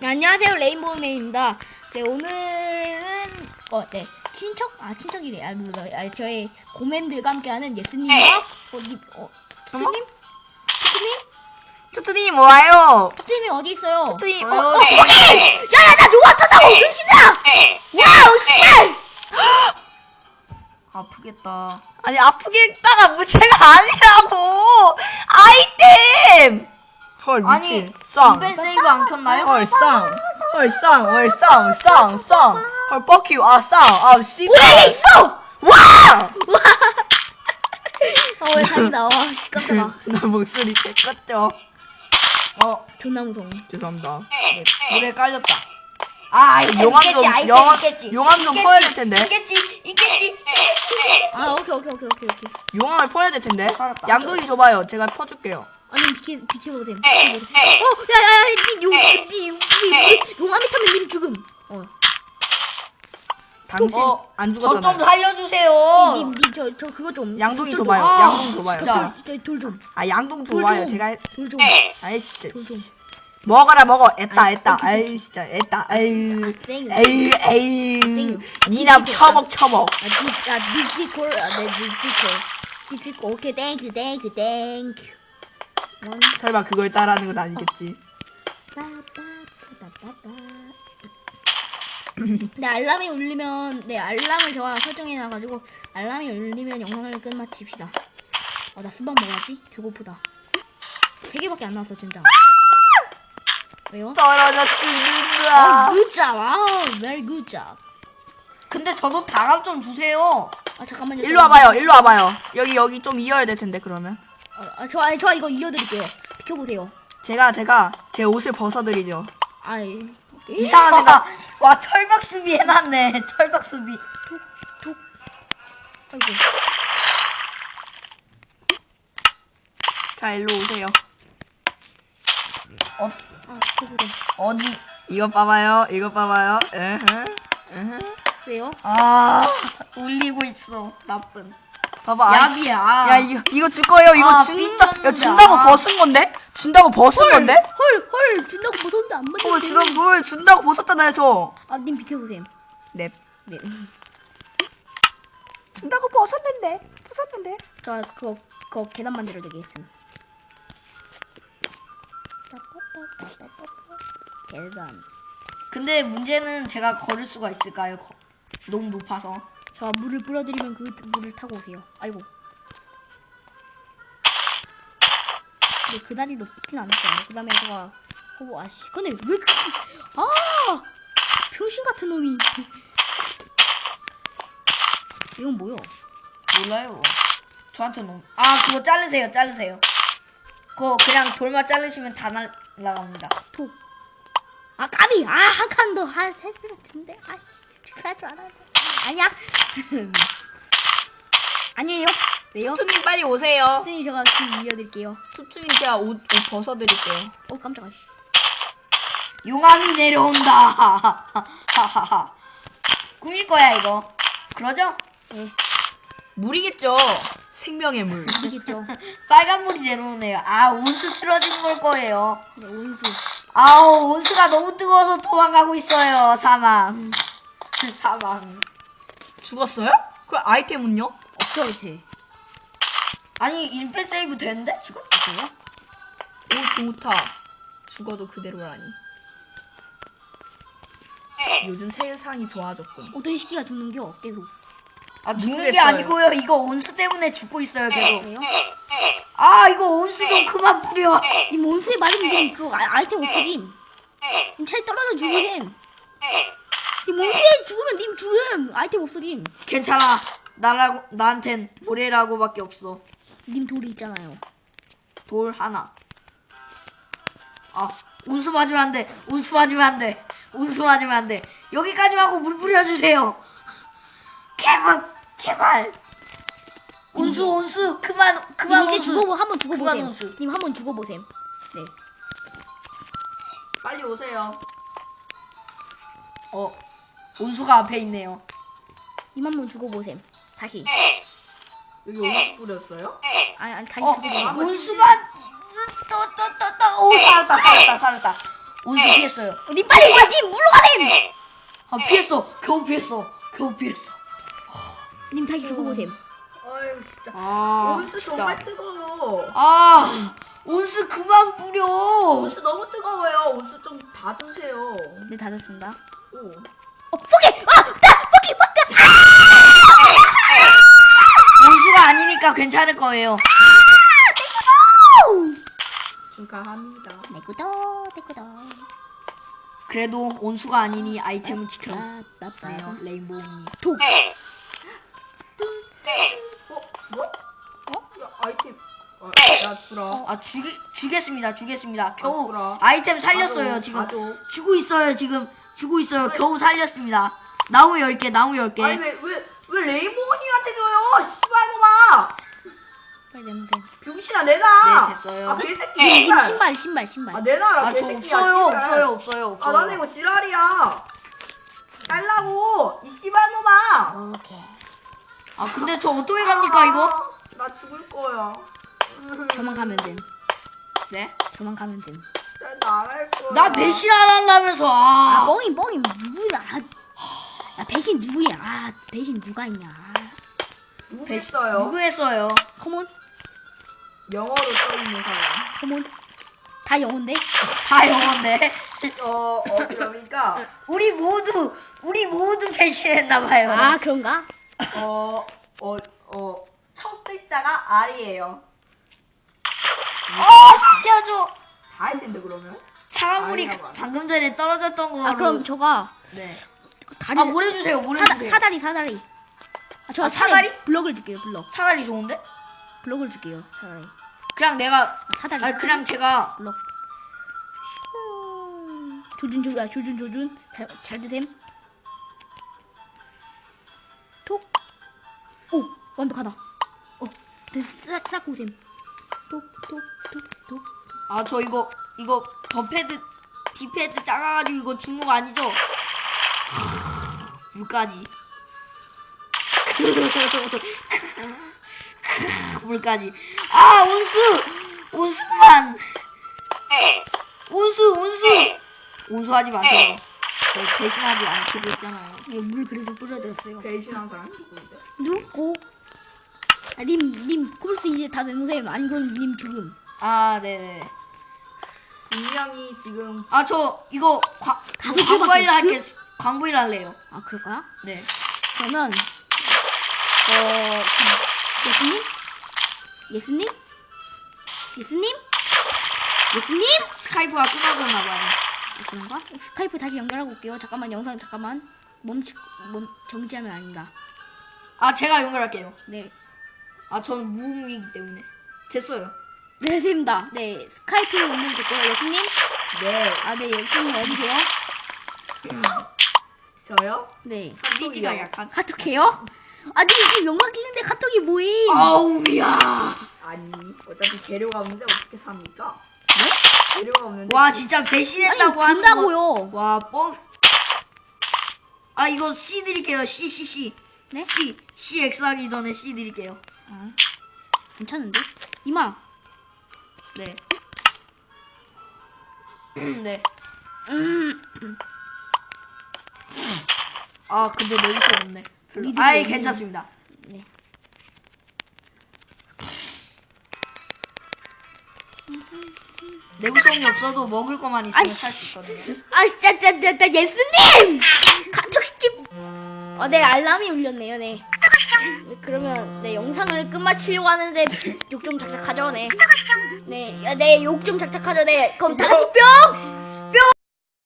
네, 안녕하세요 레인보우맨입니다. 네 오늘은 어네 친척 아 친척이래 아, 누가 아 저의 고맨들과 함께하는 예스님과 어디 어 투투님 투투님 투투님 뭐와요? 투투님이 어디 있어요? 투투님 어, 어, 어, 야야 나 누가 탔다고 병신아! 와우 씨발! 아프겠다. 아니 아프겠다가 문제가 아니라고. 아이템. 헐 아니 미친. 쌍. 인벤 세이브 안 켰나요? 헐 쌍. 헐 쌍. 헐 쌍. 쌍. 쌍. 헐 뻑큐. 아 쌍. 아 씨. 왜 있어? 와! 어왜 다행이다. 와 씨, 깜짝아. 나 목소리 개껐죠. 어 존나 무서워. 죄송합니다. 물에 깔렸다. 아, 아이템 용암 있겠지, 좀- 아이템 용암- 있겠지. 용암 좀 있겠지, 퍼야 될 텐데. 있겠지, 있겠지. 아 오케이 오케이 오케이 오케이 오케이. 용암을 퍼야 될 텐데. 살았다. 양동이 줘봐요. 제가 퍼줄게요. 아니 비키 비키보세요. 어 야야야 니용니 용암이 타면 님 죽음. 어. 당신 어, 안 저 좀 죽었잖아요. 살려주세요. 님님저 저 그거 좀. 양동이 좀 줘봐요. 아, 양동 줘봐요. 진짜. 돌, 돌 좀. 아 양동 돌 좋아요. 좀. 제가 해- 돌 좀. 아이 진짜. 돌 좀. 먹어라 먹어. 애따 아이, 애따. 오케이, 아이 진짜 애따. 땡. 에이 에이. 땡. 니나 땡. 처먹 처먹. 아, 니, 아, 니피콜, 아, 네, 니피콜. 니피콜, 오케이, 땡큐, 땡큐, 땡큐. 원, 설마 그걸 따라하는 건 아니겠지. 빠빠빠빠빠빠. 네, 알람이 울리면, 네, 알람을 제가 설정해놔가지고, 알람이 울리면 영상을 끝마칩시다. 어, 나 수박 먹어야지. 배고프다. 세 개밖에 안 나왔어, 진짜. 왜요? 떨어져 어, 죽는다. good job. 와우, very good job. 근데 저도 다감 좀 주세요. 아, 잠깐만요. 일로 와봐요. 일로 와봐요. 여기 여기 좀 이어야 될 텐데 그러면. 어, 아, 저, 아니, 저 이거 이어드릴게요. 비켜보세요. 제가 제가 제 옷을 벗어드리죠. 아이. 이상한 생각. 와, 철벽 수비 해놨네. 철벽 수비. 톡. 아이고. 자 일로 오세요. 어, 아, 그거래. 어디? 이거 봐봐요. 이거 봐봐요. 에헤. 에헤. 왜요? 아, 울리고 있어. 나쁜. 봐봐. 아, 야비야. 야 이거 이거 줄 거예요. 이거 아, 준다. 삐쳤는데. 야 준다고 아. 벗은 건데? 준다고 벗은 건데? 헐, 헐, 준다고 벗었는데 안 맞았네. 어 지금 뭘 준다고 벗었잖아요 저. 아, 님 비켜보세요. 네. 네. 준다고 벗었는데. 벗었는데. 저 그거 그거 계단 만들어 드리겠습니다. 계단. 근데 문제는 제가 걸을 수가 있을까요? 거- 너무 높아서. 저 물을 뿌려드리면 그 물을 타고 오세요. 아이고. 근데 그다지 높진 않았어요. 그 다음에 제가 호보 아씨. 근데 왜 그? 아! 병신 같은 놈이. 이건 뭐요? 몰라요. 저한테 너무. 아, 그거 자르세요, 자르세요. 그거 그냥 돌만 자르시면 다 날라갑니다. 톡. 아 까비 아 한 칸 더한세개 같은데 아 할줄 알았는데 아니야 아니에요 왜요? 투투님 빨리 오세요. 선생님 제가 지금 이어드릴게요 투투님 제가 옷, 옷 벗어드릴게요. 어 깜짝아 씨. 용암이 내려온다. 하하하. 꾸밀 거야 이거. 그러죠? 네 물이겠죠. 생명의 물. 이겠죠 빨간 물이 내려오네요. 아 온수 틀어진 걸 거예요. 네 온수 아우 온수가 너무 뜨거워서 도망가고 있어요. 사망. 사망. 죽었어요? 그 아이템은요? 없죠 이제 아니 인펜 세이브 됐는데 지금? 어때요? 오 좋다. 죽어도 그대로라니. 요즘 세상이 좋아졌군. 어떤 시기가 죽는겨 계속 아 죽는 게 모르겠어요. 아니고요. 이거 온수 때문에 죽고 있어요 계속. 왜요? 아 이거 온수 좀 그만 뿌려. 님 온수에 맞으면 님 그거 아, 아이템 없어짐 님 차라리 떨어져 죽으셈 님 온수에 죽으면 님 죽음 아이템 없어짐 괜찮아. 나라고 나한텐 모래라고밖에 없어. 님 돌이 있잖아요 돌 하나. 아, 운수 맞으면 안 돼. 운수 맞으면 안 돼. 운수 맞으면 안 돼. 여기까지 하고 물 뿌려주세요. 제발, 제발. 운수, 운수, 그만, 그만 님 이제 운수. 죽어보 한번 그만 죽어보셈 온수. 님 한번 죽어보셈 네 빨리 오세요. 어, 운수가 앞에 있네요. 님 한번 죽어보셈. 다시. 여기 옷 뿌렸어요? 아니, 아니 다시 어, 죽어보셈. 운수가 또, 또, 또, 또, 오, 살았다, 살았다, 살았다. 온수 피했어요. 어, 님 빨리 가! 님 물러가셈! 아 피했어. 겨우 피했어. 겨우 피했어. 님 다시 죽어보셈. 아유 진짜. 아 온수 진짜. 정말 뜨거워. 아 온수 그만 뿌려. 온수 너무 뜨거워요. 온수 좀 닫으세요. 네, 닫았습니다. 오. 어, 포기! 아! 나! 포기! 포기! 온수가 아니니까 괜찮을 거예요. 축하합니다. 내 구도, 내 구도. 그래도 온수가 아니니 아이템은 지켜네요. 레인보우님. 독! 어 죽어? 어? 야 아이템. 아, 야 주라. 아 주기 주겠습니다. 주겠습니다. 겨우 주라. 아이템 살렸어요 가져, 지금. 가져. 주고 있어요 지금. 주고 있어요. 겨우 살렸습니다. 나무 10개, 나무 10개. 아니 왜 왜 왜 레이모니한테 줘요? 씨발놈아. 빨리. 병신아 내놔. 네, 됐어요. 아 개새끼. 님, 님. 신발, 신발, 신발. 아 내놔라 아, 저 개새끼야. 없어요, 씨발. 없어요, 없어요, 없어요. 아 나는 이거 지랄이야. 달라고 이 씨발놈아. 오케이. 아, 근데 저 어떻게 갑니까, 이거? 아, 나 죽을 거야. 저만 가면 됨. 네? 저만 가면 됨. 거야. 나 배신 안 한다면서, 아, 아. 뻥이, 뻥이, 누구야. 아, 야, 배신 누구야. 아, 배신 누가 있냐. 누구 배신, 했어요? 누구 했어요? 컴온, 영어로 써 있는 사람. 컴온. 다 영어인데? 다 영어인데. 어, 어 그러니까 우리 모두, 우리 모두 배신했나 봐요. 아, 그런가? 어, 어, 어, 첫 글자가 R이에요. 어, 살려줘! 다할 텐데 그러면? 차가물이 아니라고 안 해. 방금 전에 떨어졌던 거. 아, 그럼 저가 네. 다리 아, 뭘 해주세요, 뭘 사다, 해주세요. 사다리, 사다리. 아, 저 아, 사다리? 블럭을 줄게요, 블럭. 사다리 좋은데? 블럭을 줄게요, 차라리. 그냥 내가, 사다리. 아, 그냥 제가, 블럭. 슈. 조준, 조준, 아, 조준, 조준. 잘, 잘 드셈. 톡. 오, 완벽하다. 어, 됐, 싹, 싹 오셈. 톡, 톡, 톡, 톡. 아, 저 이거, 이거, 덤패드, 디패드 작아가지고 이거 죽는 거 아니죠? 물까지. 물까지. 아, 온수! 온수만! 온수, 온수! 온수 하지 마세요. 저 배신하지 않기로 했잖아요. 네, 물 그래도 뿌려드렸어요. 배신한 사람 누구인데? 누구? 아, 님, 님, 콜스 이제 다 내놓으세요. 아니, 그럼 님 죽음. 아, 네네. 분명히 지금 아, 저 이거 과, 가서 광고 찍어봤어요? 일 할게. 광고 일 할래요. 아, 그럴까요? 네. 그러면, 어, 그, 예수님? 예수님? 예수님? 예수님? 스카이프가 끊어졌나 봐요. 아, 그런가? 스카이프 다시 연결하고 올게요. 잠깐만, 영상 잠깐만. 멈추, 멈, 정지하면 아닙니다. 아, 제가 연결할게요. 네. 아, 전 무음이기 때문에. 됐어요. 네, 됐습니다. 네, 스카이프 연결 됐고요. 예수님? 네 아, 네, 예수님 어디세요? 저요? 네. 리지가 약한. 카톡해요? 아니, 지금 영상 끼는데 카톡이 뭐임? 아우, 야. 아니 어차피 재료가 없는데 어떻게 삽니까? 재료가 없는데 와, 진짜 아니, 배신했다고 하는 거. 준다고요. 와, 뻥. 아, 이거 C 드릴게요. C, C, C. 네? C, C X 하기 전에 C 드릴게요. 아, 괜찮은데? 이마, 네. 네. 음, 아, 근데 수 없네. 별로. 아이, 없네. 괜찮습니다. 네. 내구성이 없어도 먹을 것만 있으면. 살 수 있거든요. 아, 진짜, 진짜, 진짜, 예수님! 카톡집! 어, 네, 알람이 울렸네요, 네. 네, 그러면, 네, 영상을 끝마치려고 하는데, 욕 좀 작작하죠, 네. 네, 야, 네, 욕 좀 작작하죠, 네. 그럼 다 같이 뿅!